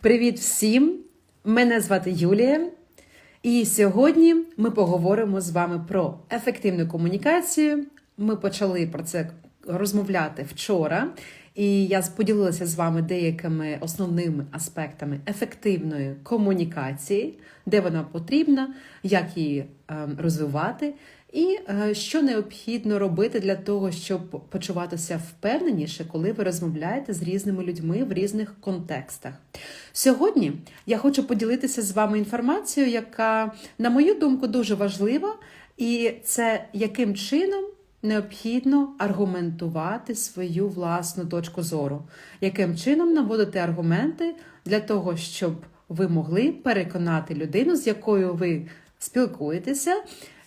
Привіт всім! Мене звати Юлія, і сьогодні ми поговоримо з вами про ефективну комунікацію. Ми почали про це розмовляти вчора, і я поділилася з вами деякими основними аспектами ефективної комунікації, де вона потрібна, як її е, розвивати. І е, що необхідно робити для того, щоб почуватися впевненіше, коли ви розмовляєте з різними людьми в різних контекстах. Сьогодні я хочу поділитися з вами інформацією, яка, на мою думку, дуже важлива, і це яким чином необхідно аргументувати свою власну точку зору, яким чином наводити аргументи для того, щоб ви могли переконати людину, з якою ви спілкуєтеся.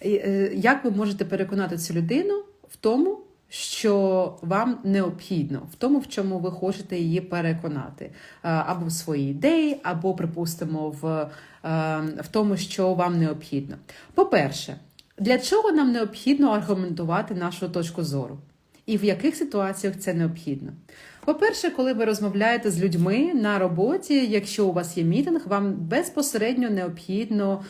Е, як ви можете переконати цю людину в тому, що вам необхідно, в тому, в чому ви хочете її переконати, е, або в своїй ідеї, або, припустимо, в, е, в тому, що вам необхідно. По-перше, для чого нам необхідно аргументувати нашу точку зору? І в яких ситуаціях це необхідно? По-перше, коли ви розмовляєте з людьми на роботі, якщо у вас є мітинг, вам безпосередньо необхідно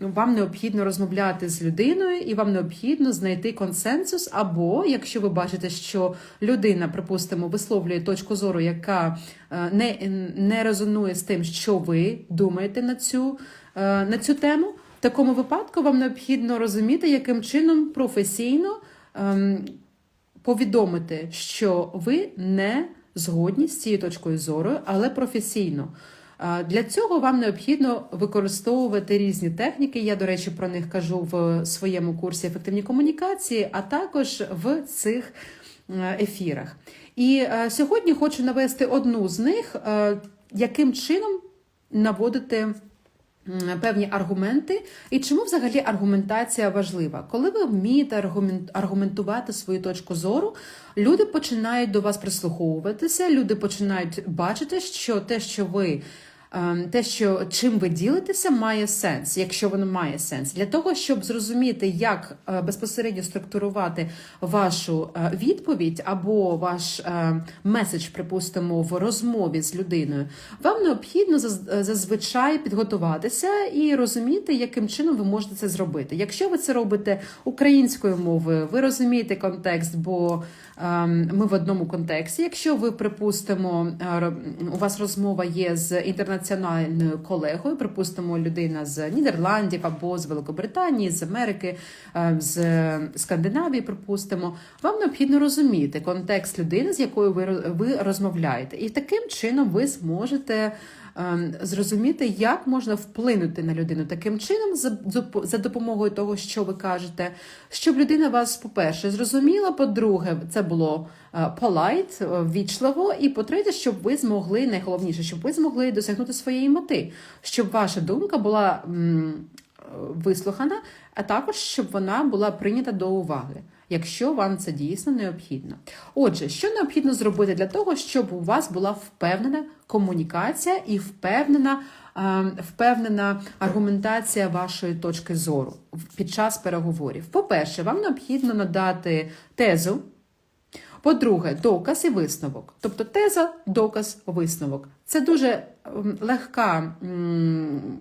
вам необхідно розмовляти з людиною, і вам необхідно знайти консенсус. Або якщо ви бачите, що людина, припустимо, висловлює точку зору, яка е, не не резонує з тим, що ви думаєте на цю, е, на цю тему, в такому випадку вам необхідно розуміти, яким чином професійно ем, повідомити, що ви не згодні з цією точкою зору, але професійно. Для цього вам необхідно використовувати різні техніки. Я, до речі, про них кажу в своєму курсі ефективні комунікації, а також в цих е, ефірах. І е, сьогодні хочу навести одну з них, е, яким чином наводити. Певні аргументи, і чому взагалі аргументація важлива? Коли ви вмієте аргументувати свою точку зору, люди починають до вас прислуховуватися, люди починають бачити, що те, що ви те, що чим ви ділитеся, має сенс, якщо воно має сенс, для того, щоб зрозуміти, як е, безпосередньо структурувати вашу е, відповідь або ваш е, меседж, припустимо, в розмові з людиною, вам необхідно зазвичай підготуватися і розуміти, яким чином ви можете це зробити. Якщо ви це робите українською мовою, ви розумієте контекст, бо ем, ми в одному контексті. Якщо ви припустимо, у вас розмова є з інтернет національною колегою, припустимо, людина з Нідерландів або з Великобританії, з Америки, е, з Скандинавії, припустимо, вам необхідно розуміти контекст людини, з якою ви розмовляєте, і таким чином ви зможете. Ем, зрозуміти, як можна вплинути на людину таким чином, за допомогою того, що ви кажете, щоб людина вас, по-перше, зрозуміла, по-друге, це було е, polite, е, ввічливо, і по-третє, щоб ви змогли, найголовніше, щоб ви змогли досягнути своєї мети, щоб ваша думка була вислухана, а також щоб вона була прийнята до уваги якщо вам це дійсно необхідно. Отже, що необхідно зробити для того, щоб у вас була впевнена комунікація і впевнена. Е, впевнена аргументація вашої точки зору під час переговорів. По-перше, вам необхідно надати тезу. По-друге, доказ і висновок. Тобто теза, доказ, висновок. Це дуже легка,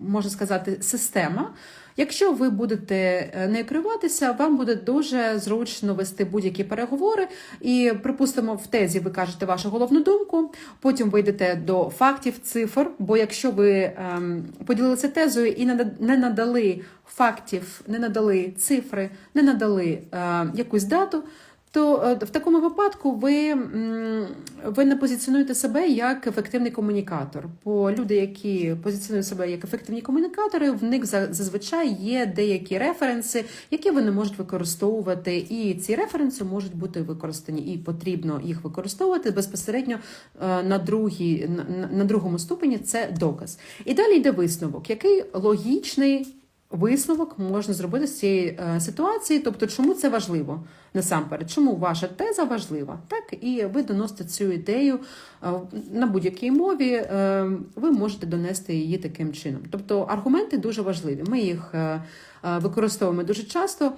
можна сказати, система, Якщо ви будете е, не керуватися, вам буде дуже зручно вести будь-які переговори. І, припустимо, в тезі ви кажете вашу головну думку, потім ви йдете до фактів, цифр. Бо якщо ви ем, поділилися тезою і не надали фактів, не надали цифри, не надали е, якусь дату то е, в такому випадку ви ви не позиціонуєте себе як ефективний комунікатор. Бо люди, які позиціонують себе як ефективні комунікатори, в них зазвичай є деякі референси, які вони можуть використовувати, і ці референси можуть бути використані, і потрібно їх використовувати безпосередньо е, на другій, на другому ступені. Це доказ. І далі йде висновок, який логічний висновок можна зробити з цієї е, ситуації. Тобто, чому це важливо насамперед? Чому ваша теза важлива? Так, і ви доносите цю ідею е, на будь-якій мові, е, ви можете донести її таким чином. Тобто аргументи дуже важливі. Ми їх використовуємо дуже часто.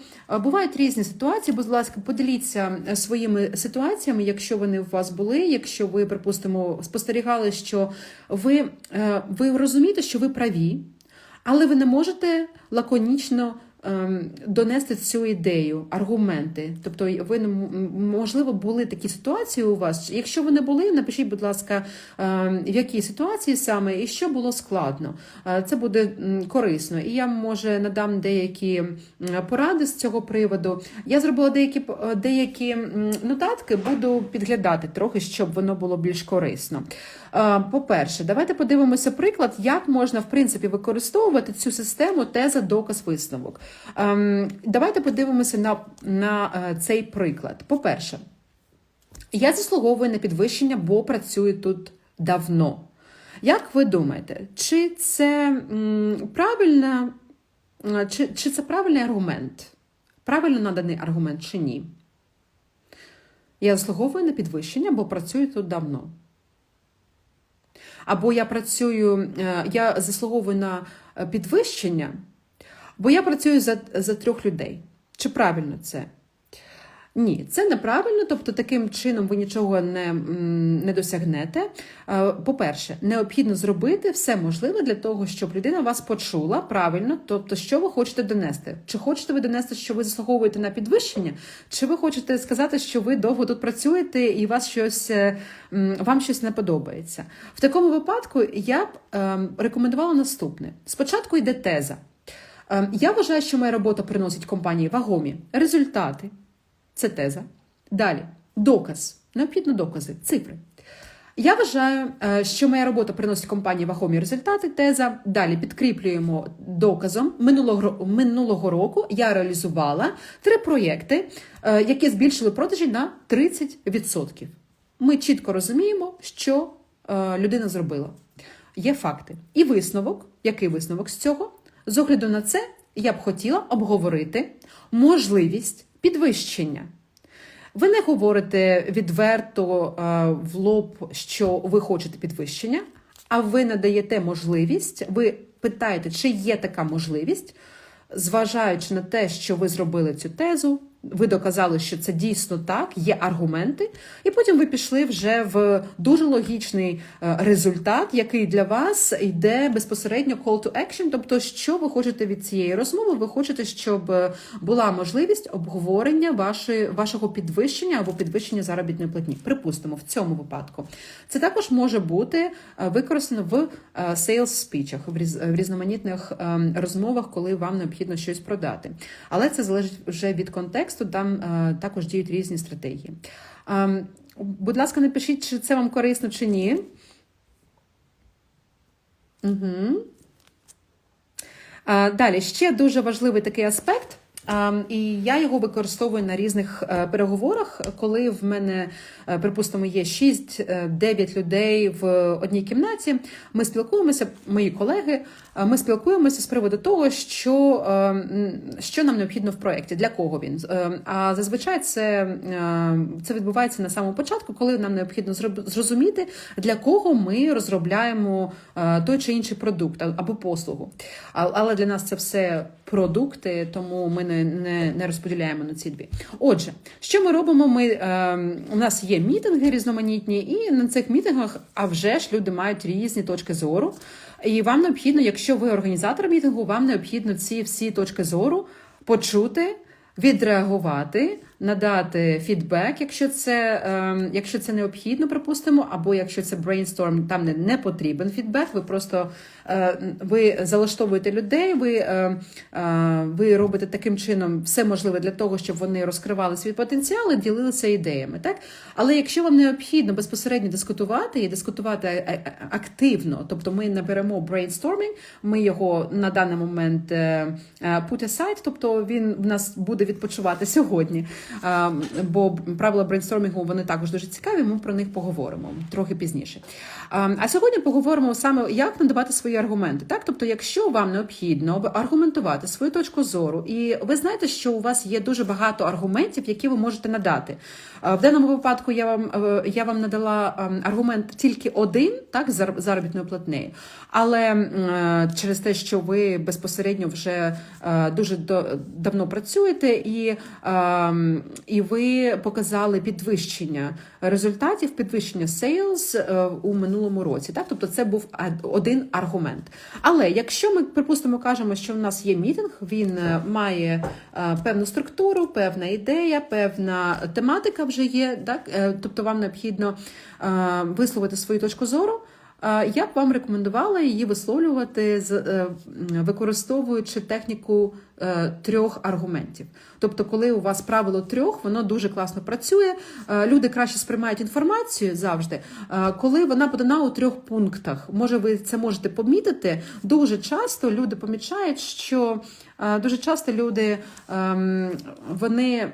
Бувають різні ситуації. Будь ласка, поділіться своїми ситуаціями, якщо вони у вас були, якщо ви, припустимо, спостерігали, що ви, ви розумієте, що ви праві. Але ви не можете лаконічно ем, донести цю ідею, аргументи. Тобто, ви можливо були такі ситуації у вас. Якщо ви не були, напишіть, будь ласка, ем, в якій ситуації саме і що було складно. Е, Це буде корисно. І я може надам деякі поради з цього приводу. Я зробила деякі деякі нотатки, буду підглядати трохи, щоб воно було більш корисно. Е, По-перше, давайте подивимося приклад, як можна в принципі використовувати цю систему теза, доказ, висновок. Ем, Давайте подивимося на, на е, цей приклад. По-перше, я заслуговую на підвищення, бо працюю тут давно. Як ви думаєте, чи це правильна, е, чи, чи це правильний аргумент? Правильно наданий аргумент чи ні? Я заслуговую на підвищення, бо працюю тут давно. Або я працюю, е, я заслуговую на е, підвищення, бо я працюю за, за трьох людей. Чи правильно це? Ні, це неправильно, тобто таким чином ви нічого не, не досягнете. Е, По-перше, необхідно зробити все можливе для того, щоб людина вас почула правильно, тобто, що ви хочете донести. Чи хочете ви донести, що ви заслуговуєте на підвищення, чи ви хочете сказати, що ви довго тут працюєте і вас щось, е, вам щось не подобається. В такому випадку я б ем, рекомендувала наступне: спочатку йде теза. Ем, Я вважаю, що моя робота приносить компанії вагомі результати. Це теза. Далі доказ. Необхідно докази, цифри. Я вважаю, е, що моя робота приносить компанії вагомі результати. Теза. Далі підкріплюємо доказом. Минулого, минулого року я реалізувала три проєкти, е, які збільшили продажі на 30%. Ми чітко розуміємо, що е, людина зробила. Є факти. І висновок. Який висновок з цього? З огляду на це, я б хотіла обговорити можливість підвищення. Ви не говорите відверто е, в лоб, що ви хочете підвищення, а ви надаєте можливість, ви питаєте, чи є така можливість, зважаючи на те, що ви зробили цю тезу, ви доказали, що це дійсно так, є аргументи, і потім ви пішли вже в дуже логічний е, результат, який для вас йде безпосередньо call to action, тобто, що ви хочете від цієї розмови, ви хочете, щоб е, була можливість обговорення вашої, вашого підвищення або підвищення заробітної платні. Припустимо, в цьому випадку. Це також може бути е, використано в sales спічах, в різноманітних ем, розмовах, коли вам необхідно щось продати. Але це залежить вже від контексту, там е, також діють різні стратегії. Ем, Будь ласка, напишіть, чи це вам корисно чи ні. Угу. Далі ще дуже важливий такий аспект. І я його використовую на різних е, переговорах, коли в мене, припустимо, є 6-9 людей в одній кімнаті. Ми спілкуємося, мої колеги, ми спілкуємося з приводу того, що, е, що нам необхідно в проєкті, для кого він. Е, А зазвичай це, е, це відбувається на самому початку, коли нам необхідно зрозуміти, для кого ми розробляємо е, той чи інший продукт або послугу. Але для нас це все продукти, тому ми не, не, не розподіляємо на ці дві. Отже, що ми робимо? Ми, е, у нас є мітинги різноманітні, і на цих мітингах, а вже ж люди мають різні точки зору. І вам необхідно, якщо ви організатор мітингу, вам необхідно ці всі точки зору почути, відреагувати, надати фідбек, якщо це, ем, якщо це необхідно, припустимо, або якщо це брейнсторм, там не, не потрібен фідбек, ви просто ви залаштовуєте людей, ви, е, е, ви робите таким чином все можливе для того, щоб вони розкривали свій потенціал і ділилися ідеями. Так? Але якщо вам необхідно безпосередньо дискутувати і дискутувати е, е, активно, тобто ми наберемо brainstorming, ми його на даний момент е, е, put aside, тобто він в нас буде відпочивати сьогодні. е, бо правила брейнстормінгу вони також дуже цікаві. Ми про них поговоримо трохи пізніше. Е, А сьогодні поговоримо саме, як надавати свої аргументи. Так, тобто, якщо вам необхідно аргументувати свою точку зору, і ви знаєте, що у вас є дуже багато аргументів, які ви можете надати. Е, В даному випадку я вам е, я вам надала ем, аргумент тільки один, так, з зар- заробітною платнею, але е, через те, що ви безпосередньо вже дуже давно працюєте, і, ем, і ви показали підвищення результатів, підвищення sales у минулому році. Так, тобто це був один аргумент. Але якщо ми припустимо кажемо, що в нас є мітинг, він е, має е, певну структуру, певна ідея, певна тематика вже є, так? Е, тобто вам необхідно висловити свою точку зору. Я б вам рекомендувала її висловлювати е, використовуючи техніку е, трьох аргументів. Тобто, коли у вас правило трьох, воно дуже класно працює. Е, Люди краще сприймають інформацію завжди, коли вона подана у трьох пунктах. Може, ви це можете помітити. Дуже часто люди помічають, що дуже часто люди ем, вони.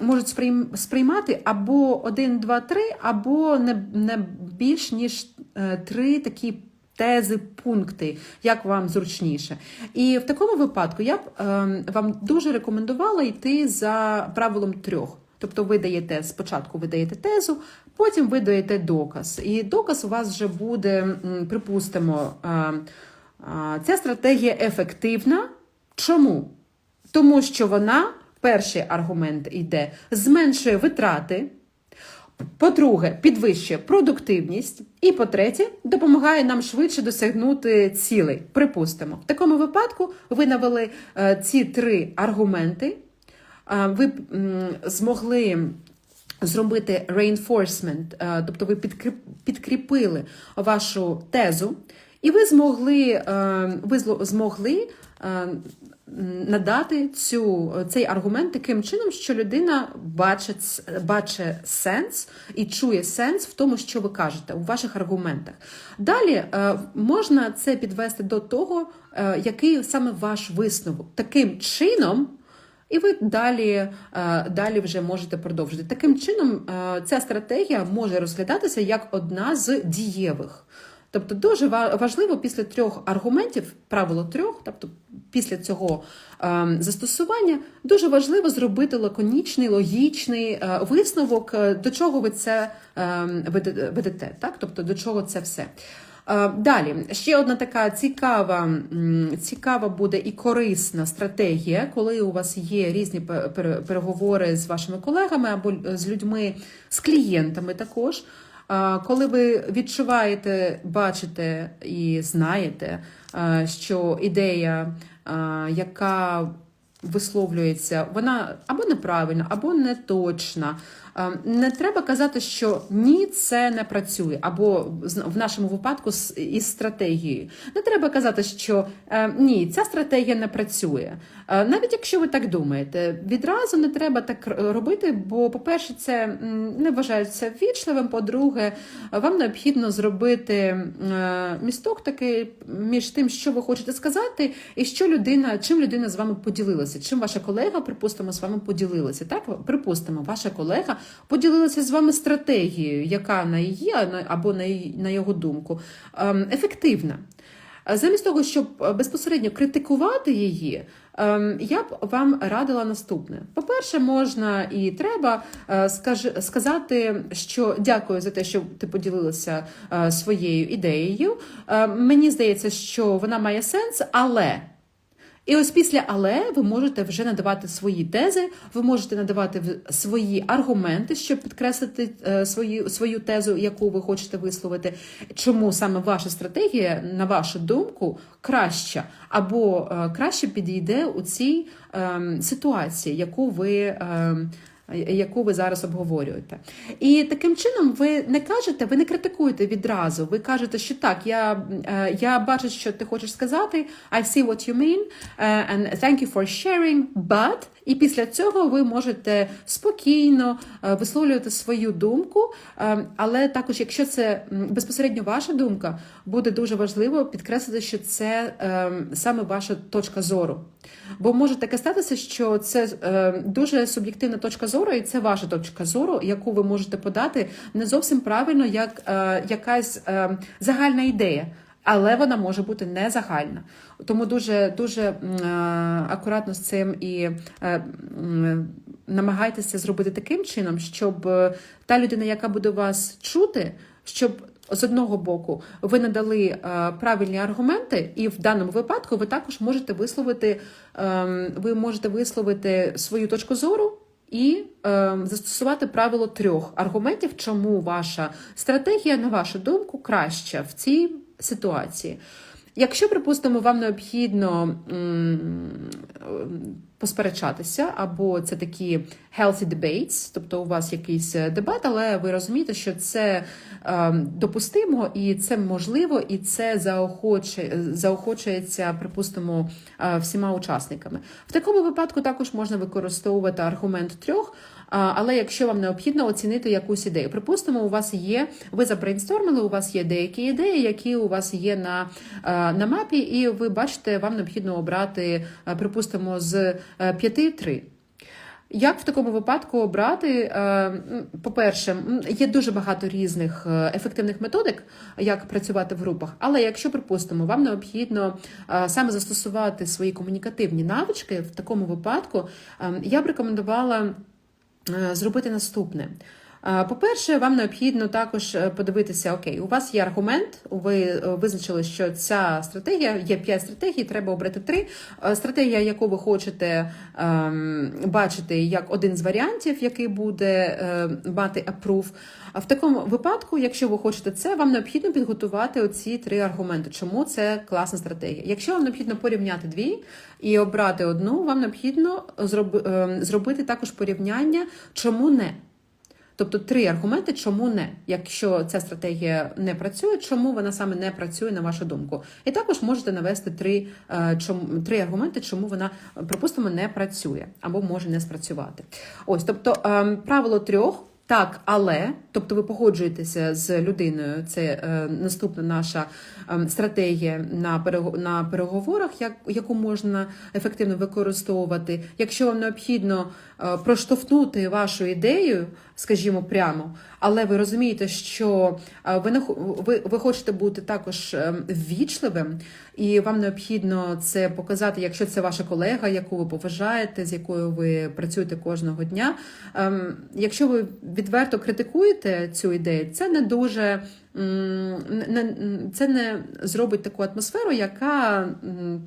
Можуть сприймати або один, два, три, або не, не більш ніж е, три такі тези, пункти, як вам зручніше. І в такому випадку я б ем, вам дуже рекомендувала йти за правилом трьох. Тобто ви даєте спочатку ви даєте тезу, потім ви даєте доказ. І доказ у вас вже буде, припустимо, е, е, ця стратегія ефективна. Чому? Тому що вона, перший аргумент йде, зменшує витрати. По-друге, підвищує продуктивність. І по-третє, допомагає нам швидше досягнути цілей. Припустимо, в такому випадку ви навели е, ці три аргументи, е, ви змогли зробити reinforcement, е, тобто ви підкріпили вашу тезу, і ви змогли, ви змогли надати цю, цей аргумент таким чином, що людина бачить, бачить сенс і чує сенс в тому, що ви кажете у ваших аргументах. Далі е, можна це підвести до того, е, який саме ваш висновок. Таким чином. І ви далі, е, далі вже можете продовжити. Таким чином, ця стратегія може розглядатися як одна з дієвих. Тобто дуже ва- важливо після трьох аргументів, правило трьох, тобто після цього е, застосування, дуже важливо зробити лаконічний, логічний е, висновок, е, до чого ви це е, ведете, так? тобто до чого це все. Е, Далі ще одна така цікава, цікава буде і корисна стратегія, коли у вас є різні пе- переговори з вашими колегами або з людьми, з клієнтами також. Коли ви відчуваєте, бачите і знаєте, що ідея, яка висловлюється, вона або неправильна, або не точна. Е, Не треба казати, що ні, це не працює, або в нашому випадку із стратегією. Не треба казати, що е, ні, ця стратегія не працює. Е, Навіть якщо ви так думаєте, відразу не треба так робити, бо, по-перше, це не вважається ввічливим. По-друге, вам необхідно зробити місток такий між тим, що ви хочете сказати, і що людина, чим людина з вами поділилася, чим ваша колега, припустимо, з вами поділилася. Так, припустимо, ваша колега поділилася з вами стратегією, яка на її або на, його думку ем, ефективна. Е, Замість того, щоб е, безпосередньо критикувати її, ем, я б вам радила наступне: по-перше, можна і треба е, сказати, що дякую за те, що ти поділилася своєю ідеєю. Мені здається, що вона має сенс, але. І ось після але ви можете вже надавати свої тези, ви можете надавати свої аргументи, щоб підкреслити е, свою, свою тезу, яку ви хочете висловити. Чому саме ваша стратегія, на вашу думку, краща або е, краще підійде у цій ем, ситуації, яку ви. Ем, яку ви зараз обговорюєте. І таким чином ви не кажете, ви не критикуєте відразу. Ви кажете, що так, я, е, я бачу, що ти хочеш сказати. I see what you mean, е, and thank you for sharing, but і після цього ви можете спокійно е, висловлювати свою думку, е, але також, якщо це безпосередньо ваша думка, буде дуже важливо підкреслити, що це е, саме ваша точка зору. Бо може таке статися, що це е, дуже суб'єктивна точка зору, і це ваша точка зору, яку ви можете подати не зовсім правильно, як е, якась е, загальна ідея. Але вона може бути не загальна. Тому дуже дуже акуратно з цим і намагайтеся зробити таким чином, щоб та людина, яка буде вас чути, щоб з одного боку ви надали е, правильні аргументи, і в даному випадку ви також можете висловити, е, ви можете висловити свою точку зору. І е, застосувати правило трьох аргументів, чому ваша стратегія, на вашу думку, краща в цій ситуації. Якщо, припустимо, вам необхідно м, посперечатися, або це такі healthy debates, тобто у вас якийсь дебат, але ви розумієте, що це е, допустимо і це можливо, і це заохоче, заохочується, припустимо, е, всіма учасниками. В такому випадку також можна використовувати аргумент трьох. Але якщо вам необхідно оцінити якусь ідею, припустимо, у вас є, ви забрейнстормили, у вас є деякі ідеї, які у вас є на е, на мапі, і ви бачите, вам необхідно обрати, е, припустимо, з е, п'яти три. Як в такому випадку обрати? По-перше, є дуже багато різних е, ефективних методик, як працювати в групах. Але якщо, припустимо, вам необхідно е, саме застосувати свої комунікативні навички, в такому випадку е, я б рекомендувала е, зробити наступне. Е, По-перше, вам необхідно також е, подивитися: окей, у вас є аргумент, ви е, визначили, що ця стратегія є 5 стратегій, треба обрати 3. Стратегія, яку ви хочете ем, бачити як один з варіантів, який буде е, мати approve. А в такому випадку, якщо ви хочете це, вам необхідно підготувати оці три аргументи, чому це класна стратегія. Якщо вам необхідно порівняти дві і обрати одну, вам необхідно зроби- е, зробити також порівняння, чому не. Тобто три аргументи, чому не, якщо ця стратегія не працює, чому вона саме не працює, на вашу думку. І також можете навести три, е, три аргументи, чому вона, припустимо, не працює або може не спрацювати. Ось, тобто ем, правило трьох. Так, але тобто ви погоджуєтеся з людиною. Це е, наступна наша е, стратегія на на переговорах, як, яку можна ефективно використовувати. Якщо вам необхідно е, проштовхнути вашу ідею, скажімо, прямо, але ви розумієте, що е, ви не ви, ви хочете бути також е, ввічливим, і вам необхідно це показати, якщо це ваша колега, яку ви поважаєте, з якою ви працюєте кожного дня. Ем, Якщо ви відверто критикуєте цю ідею, це не дуже це не зробить таку атмосферу, яка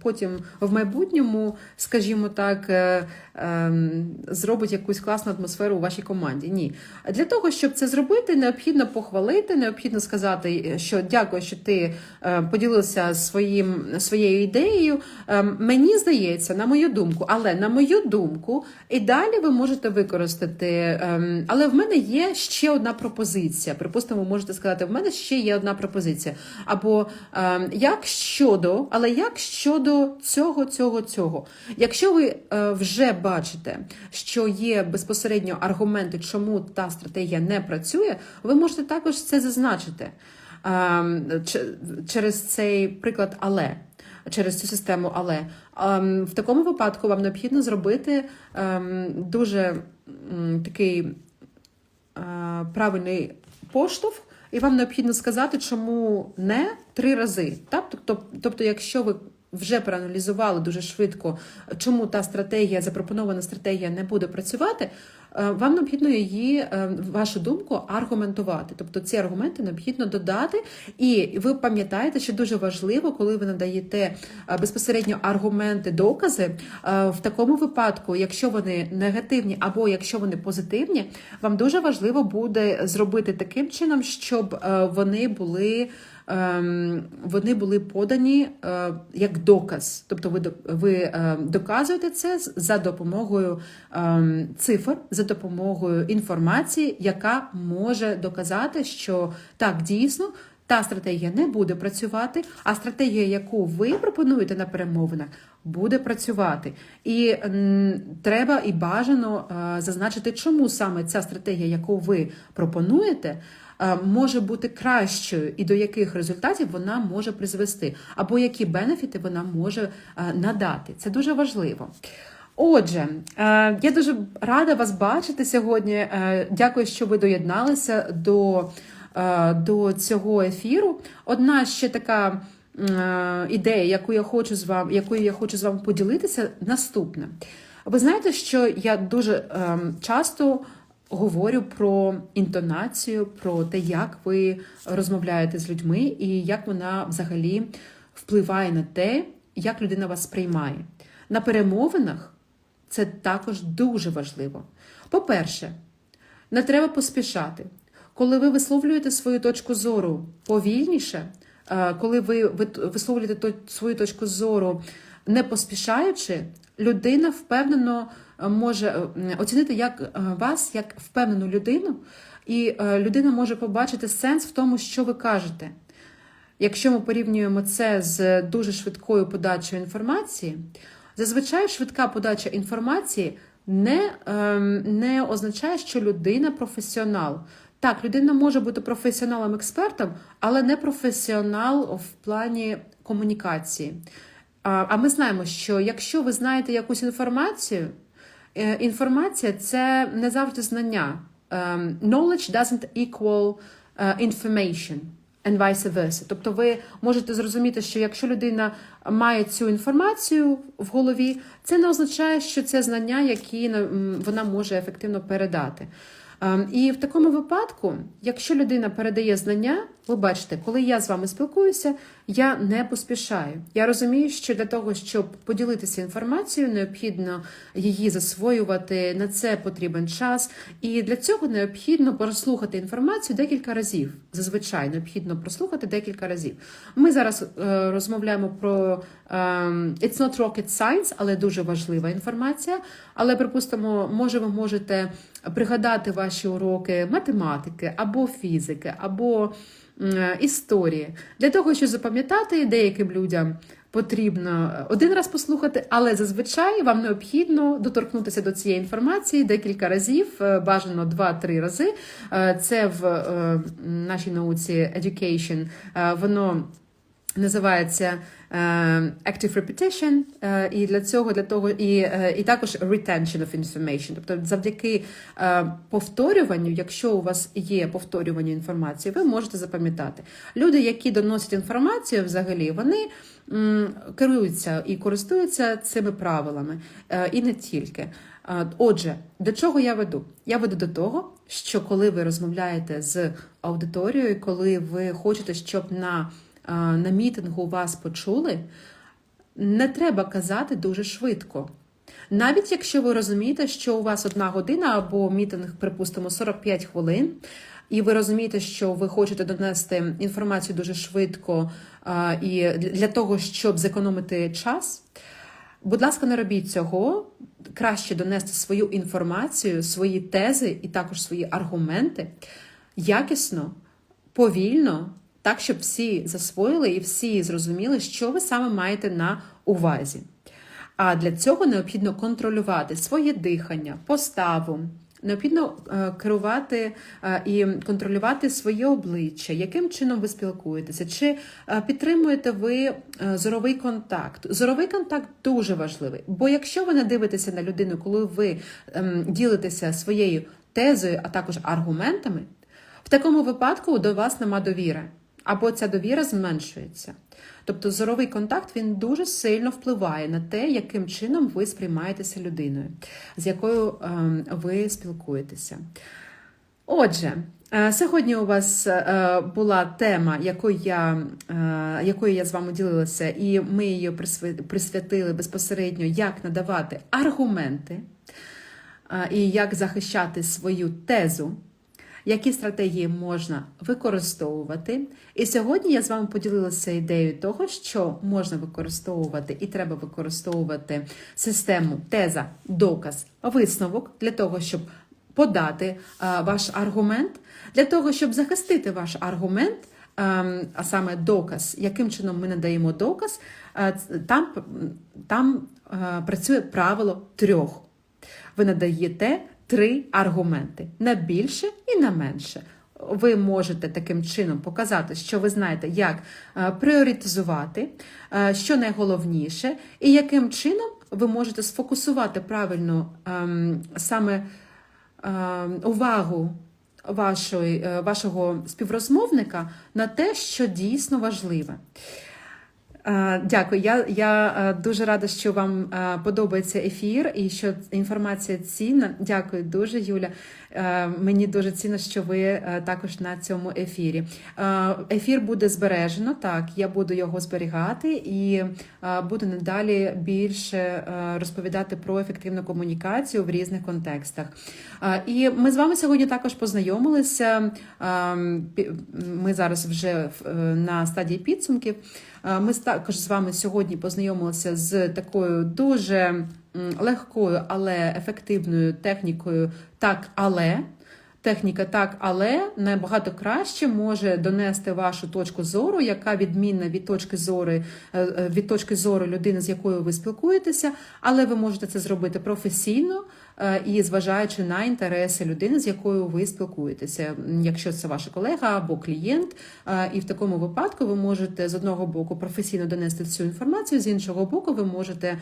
потім в майбутньому, скажімо так, е, ем, зробить якусь класну атмосферу у вашій команді. Ні. Для того, щоб це зробити, необхідно похвалити, необхідно сказати, що дякую, що ти е, поділився своїм, своєю ідеєю. Ем, Мені здається, на мою думку, але на мою думку, і далі ви можете використати. ем, Але в мене є ще одна пропозиція. Припустимо, ви можете сказати, в мене ще є одна пропозиція. Або ем, як щодо, але як щодо цього, цього, цього. Якщо ви е, вже бачите, що є безпосередньо аргументи, чому та стратегія не працює, ви можете також це зазначити ем, ч- через цей приклад, але. Через цю систему, але ем, в такому випадку вам необхідно зробити ем, дуже м, такий е, правильний поштовх, і вам необхідно сказати, чому не три рази. Так? Тобто, тобто, якщо ви вже проаналізували дуже швидко, чому та стратегія, запропонована стратегія не буде працювати, вам необхідно її, е, вашу думку, аргументувати. Тобто ці аргументи необхідно додати, і ви пам'ятаєте, що дуже важливо, коли ви надаєте е, безпосередньо аргументи, докази, е, в такому випадку, якщо вони негативні або якщо вони позитивні, вам дуже важливо буде зробити таким чином, щоб е, вони були. Ем, Вони були подані е, як доказ, тобто ви е, доказуєте це за допомогою ем, цифр, за допомогою інформації, яка може доказати, що так дійсно та стратегія не буде працювати, а стратегія, яку ви пропонуєте на перемовинах, буде працювати. І треба і бажано е, зазначити, чому саме ця стратегія, яку ви пропонуєте, може бути кращою і до яких результатів вона може призвести, або які бенефіти вона може е, надати. Це дуже важливо. Отже, е, я дуже рада вас бачити сьогодні. Е, Дякую, що ви доєдналися до, е, до цього ефіру. Одна ще така е, ідея, яку я хочу з вами, якою я хочу з вами поділитися, наступна. Ви знаєте, що я дуже е, часто говорю про інтонацію, про те, як ви розмовляєте з людьми, і як вона взагалі впливає на те, як людина вас сприймає. На перемовинах це також дуже важливо. По-перше, не треба поспішати. Коли ви висловлюєте свою точку зору повільніше, е, коли ви ви- висловлюєте свою точку зору не поспішаючи, людина впевнено може е, оцінити як е, вас як впевнену людину, і е, людина може побачити сенс в тому, що ви кажете. Якщо ми порівнюємо це з дуже швидкою подачею інформації, зазвичай швидка подача інформації не, ем, не означає, що людина професіонал. Так, людина може бути професіоналом-експертом, але не професіонал в плані комунікації. А ми знаємо, що якщо ви знаєте якусь інформацію, інформація це не завжди знання. Ем, Knowledge doesn't equal е, information and vice versa. Тобто ви можете зрозуміти, що якщо людина має цю інформацію в голові, це не означає, що це знання, які вона може ефективно передати. Ем, І в такому випадку, якщо людина передає знання, ви бачите, коли я з вами спілкуюся, я не поспішаю. Я розумію, що для того, щоб поділитися інформацією, необхідно її засвоювати. На це потрібен час, і для цього необхідно прослухати інформацію декілька разів. Зазвичай необхідно прослухати декілька разів. Ми зараз е, розмовляємо про ем, it's not rocket science, але дуже важлива інформація. Але припустимо, може, ви можете пригадати ваші уроки математики або фізики, або історії. Для того, щоб запам'ятати деяким людям. Потрібно один раз послухати, але зазвичай вам необхідно доторкнутися до цієї інформації декілька разів, е, бажано 2-3 рази. Е, Це в е, нашій науці education, е, воно називається е, active repetition, е, і для цього, для того, і, е, і також retention of information. Тобто, завдяки повторюванню, якщо у вас є повторювання інформації, ви можете запам'ятати. Люди, які доносять інформацію взагалі, вони керуються і користуються цими правилами, і не тільки. Отже, до чого я веду? Я веду до того, що коли ви розмовляєте з аудиторією, коли ви хочете, щоб на на мітингу вас почули, не треба казати дуже швидко. Навіть якщо ви розумієте, що у вас одна година або мітинг, припустимо, 45 хвилин, і ви розумієте, що ви хочете донести інформацію дуже швидко а, і для того, щоб зекономити час. Будь ласка, не робіть цього. Краще донести свою інформацію, свої тези і також свої аргументи якісно, повільно, так, щоб всі засвоїли і всі зрозуміли, що ви саме маєте на увазі. А для цього необхідно контролювати своє дихання, поставу. Необхідно е, керувати е, і контролювати своє обличчя, яким чином ви спілкуєтеся, чи е, підтримуєте ви зоровий контакт. Зоровий контакт дуже важливий, бо якщо ви не дивитеся на людину, коли ви ем, ділитеся своєю тезою, а також аргументами, в такому випадку до вас нема довіри, або ця довіра зменшується. Тобто зоровий контакт він дуже сильно впливає на те, яким чином ви сприймаєтеся людиною, з якою ем, ви спілкуєтеся. Отже, е, сьогодні у вас е, була тема, якою я, е, якою я з вами ділилася, і ми її присвя- присвятили безпосередньо, як надавати аргументи і як захищати свою тезу які стратегії можна використовувати. І сьогодні я з вами поділилася ідеєю того, що можна використовувати і треба використовувати систему теза, доказ, висновок для того, щоб подати а, ваш аргумент, для того, щоб захистити ваш аргумент. ем, А саме доказ, яким чином ми надаємо доказ, е, там, там е, працює правило трьох. Ви надаєте три аргументи: на більше і на менше. ви можете таким чином показати, що ви знаєте, як е, пріоритизувати, е, що найголовніше, і яким чином ви можете сфокусувати правильно ем, саме ем, увагу е, вашого співрозмовника на те, що дійсно важливе. Е, Дякую. Я, я е, дуже рада, що вам е, подобається ефір і що інформація цінна. Дякую дуже, Юля. Е, Мені дуже цінно, що ви е, також на цьому ефірі. Е, Ефір буде збережено. Так, я буду його зберігати і буду надалі більше розповідати про ефективну комунікацію в різних контекстах. І ми з вами сьогодні також познайомилися. Е, Ми зараз вже на стадії підсумків. Ми також з вами сьогодні познайомилися з такою дуже легкою, але ефективною технікою так, але. Техніка так, але набагато краще може донести вашу точку зору, яка відмінна від точки зору е, е, від точки зору людини, з якою ви спілкуєтеся, але ви можете це зробити професійно і зважаючи на інтереси людини, з якою ви спілкуєтеся. Якщо це ваша колега або клієнт, е, і в такому випадку ви можете з одного боку професійно донести цю інформацію, з іншого боку, ви можете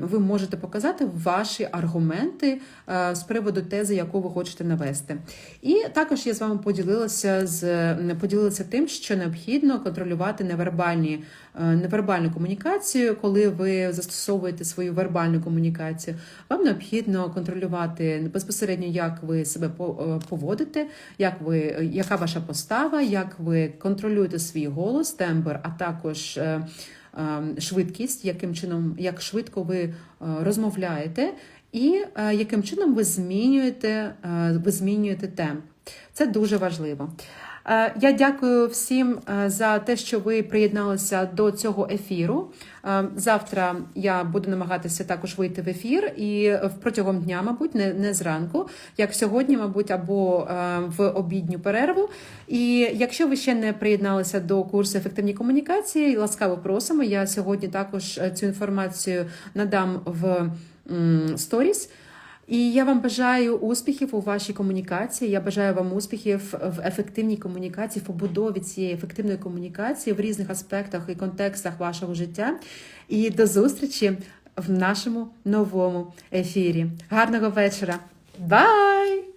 ви можете показати ваші аргументи е, з приводу тези, яку ви хочете навести. І також я з вами поділилася з поділилася тим, що необхідно контролювати невербальні е, невербальну комунікацію, коли ви застосовуєте свою вербальну комунікацію. Вам необхідно контролювати безпосередньо, як ви себе е, поводите, як ви, яка ваша постава, як ви контролюєте свій голос, тембр, а також. е, е, Швидкість, яким чином, як швидко ви е, розмовляєте, і е, яким чином ви змінюєте, е, ви змінюєте темп. Це дуже важливо. Е, Я дякую всім е, за те, що ви приєдналися до цього ефіру. Е, Завтра я буду намагатися також вийти в ефір і протягом дня, мабуть, не, не зранку, як сьогодні, мабуть, або в обідню перерву. І якщо ви ще не приєдналися до курсу ефективні комунікації, ласкаво просимо. Я сьогодні також цю інформацію надам в сторіс. І я вам бажаю успіхів у вашій комунікації. Я бажаю вам успіхів в ефективній комунікації, в побудові цієї ефективної комунікації в різних аспектах і контекстах вашого життя. І до зустрічі в нашому новому ефірі. Гарного вечора! Бай!